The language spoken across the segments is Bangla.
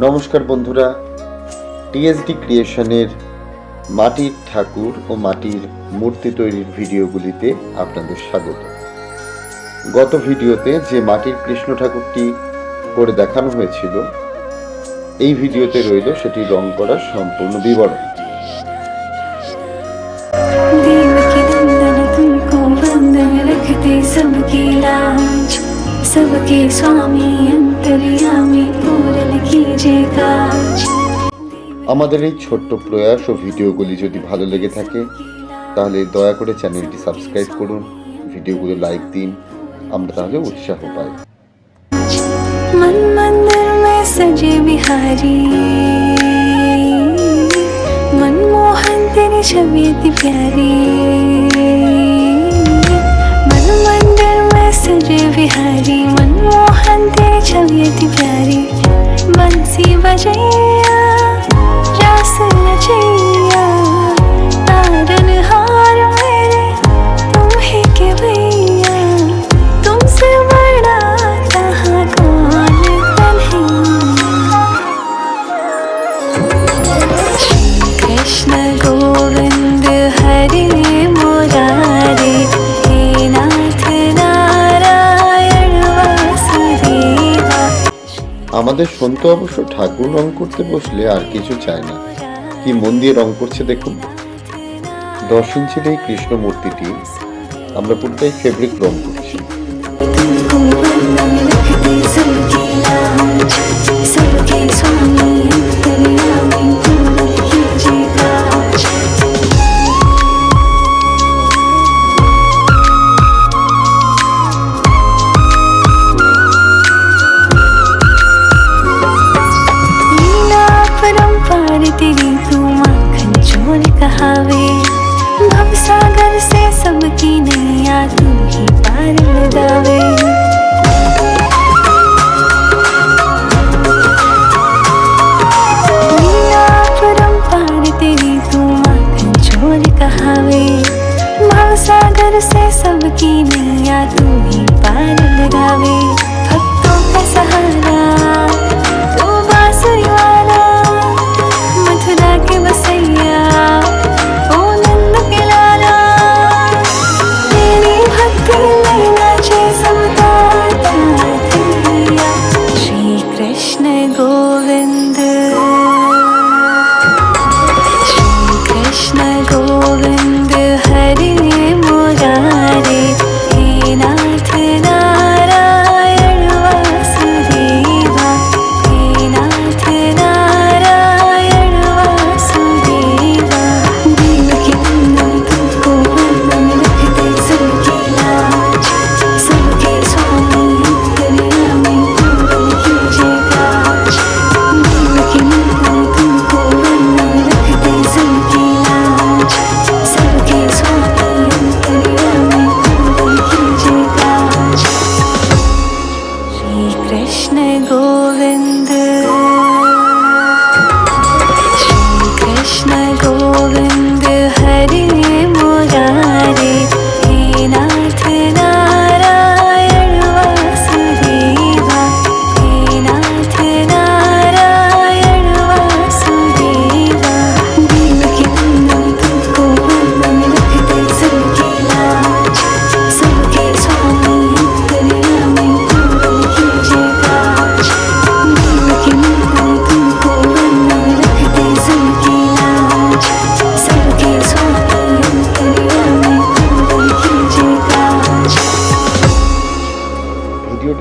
নমস্কার বন্ধুরা টিএসডি ক্রিয়েশনের মাটির ঠাকুর ও মাটির মূর্তি তৈরির ভিডিওগুলিতে আপনাদের স্বাগত গত ভিডিওতে যে মাটির কৃষ্ণ ঠাকুরটি করে দেখানো হয়েছিল এই ভিডিওতে রইল সেটি রং করার সম্পূর্ণ বিবরণ देवकी नंदन तुमको वंदन रखते सबकी लाज सबके स्वामी अंतर्यामी पूरन कीजिए काज আমাদের এই ছোট্ট প্রয়াস ও ভিডিওগুলি যদি ভালো লেগে থাকে তাহলে দয়া করে চ্যানেলটি সাবস্ক্রাইব করুন ভিডিওগুলো লাইক দিন আমরা তাহলে উৎসাহ পাই मन मंदिर में सजे बिहारी मनमोहन तेरी छवि अति प्यारी मन मंदिर सजे बिहारी, मनमोहन प्यारी। बंसी बजैया नचैया तारन हार मेरे तुम ही के भैया। तुमसे बड़ा कौन कृष्ण गोविंद हरे আমাদের সন্ত অবশ্য ঠাকুর রং করতে বসলে আর কিছু চায় না। কি মন দিয়ে রং করছে দেখুন। দর্শন ছিল এই কৃষ্ণ মূর্তিটি। আমরা পুরোটাই ফেব্রিক রং করছি। से सबकी नैया तू ही पार लगावे। भक्तों का सहारा, तू बांसुरी वाला मथुरा के बसैया, ओ नंद के लाला तेरी भक्ति नाचे श्री कृष्ण गोविंद।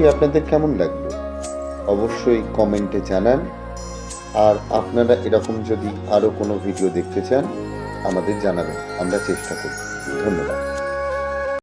ভিডিওটি আপনাদের কেমন লাগল? অবশ্যই কমেন্টে জানান। আর আপনারা এরকম যদি আরও কোনো ভিডিও দেখতে চান, আমাদের জানাবেন। আমরা চেষ্টা করি। ধন্যবাদ।